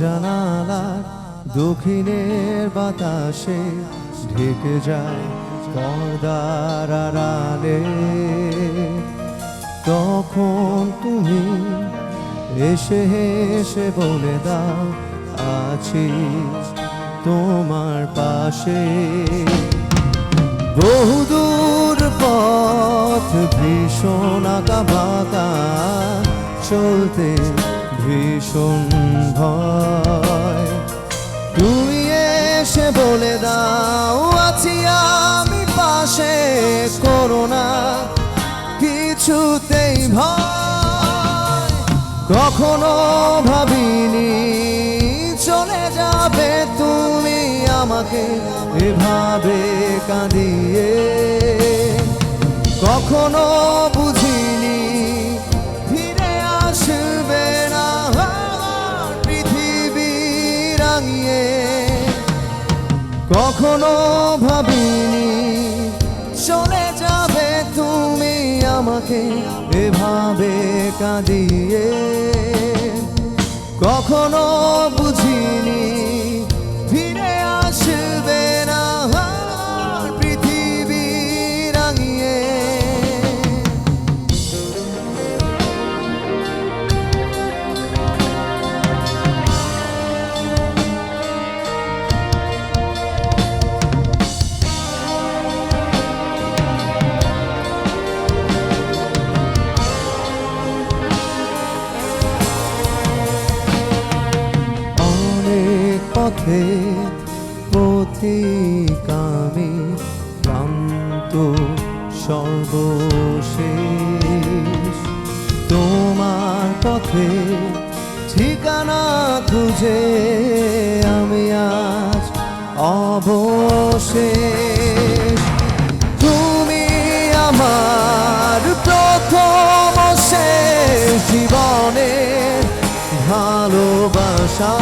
জানালার দক্ষিণের বাতাসে ঢেকে যায় পর্দার আড়ালে। তখন তুমি এসে হেসে বলে দাও, আছি তোমার পাশে। বহুদূর পথ ভীষণ আঁকা চলতে ভীষণ ভয়। তুই এসে বলে দাও, আছি আমি পাশে করোনা কিছুতেই ভয়। কখনো ভাবিনি চলে যাবে তুমি আমাকে, এভাবে কাঁদিয়ে। কখনো বুঝিনি কখনো ভাবিনি চলে যাবে তুমি আমাকে এভাবে কাঁদিয়ে। কখনো বুঝিনি পথে পথিক আমি ক্লান্ত সর্বশেষ। তোমার পথে ঠিকানা খুঁজে আমি আজ অবশেষ। তুমি আমার প্রথম শেষ জীবনের ভালোবাসা।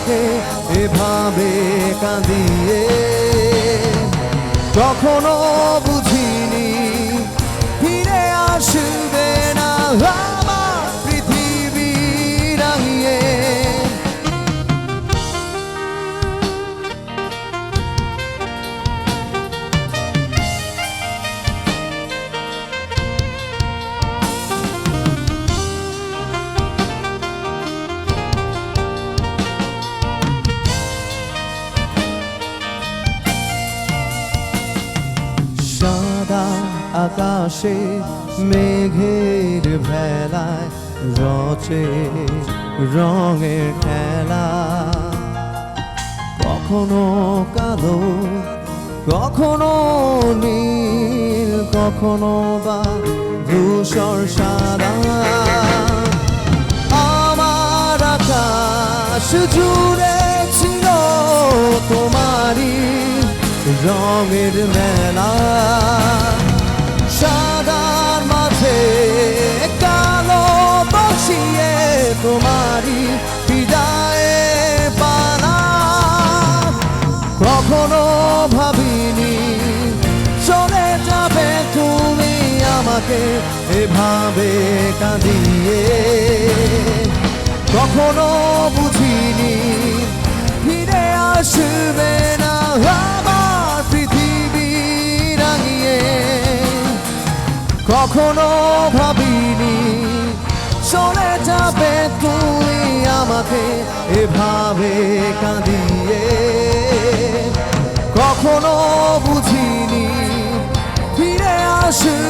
আমাকে এভাবে কাঁদিয়ে কখনো বুঝিনি ফিরে আসবে না। আকাশে, মেঘের ভেলায়, রচে রঙের খেলা। কখনো কালো, কখনো নীল, কখনো বা ধূসর সাদা। আমার আকাশ জুড়ে ছিল তোমারই রঙের মেলা। সাদার মাঝে কালো বসিয়ে তোমারই বিদায়ে পালা। কখনো ভাবিনি চলে যাবে তুমি আমাকে, এভাবে কাঁদিয়ে। কখনো কখনো ভাবিনি। চলে যাবে তুমি আমাকে এভাবে কাঁদিয়ে। কখনো বুঝিনি ফিরে আসবে না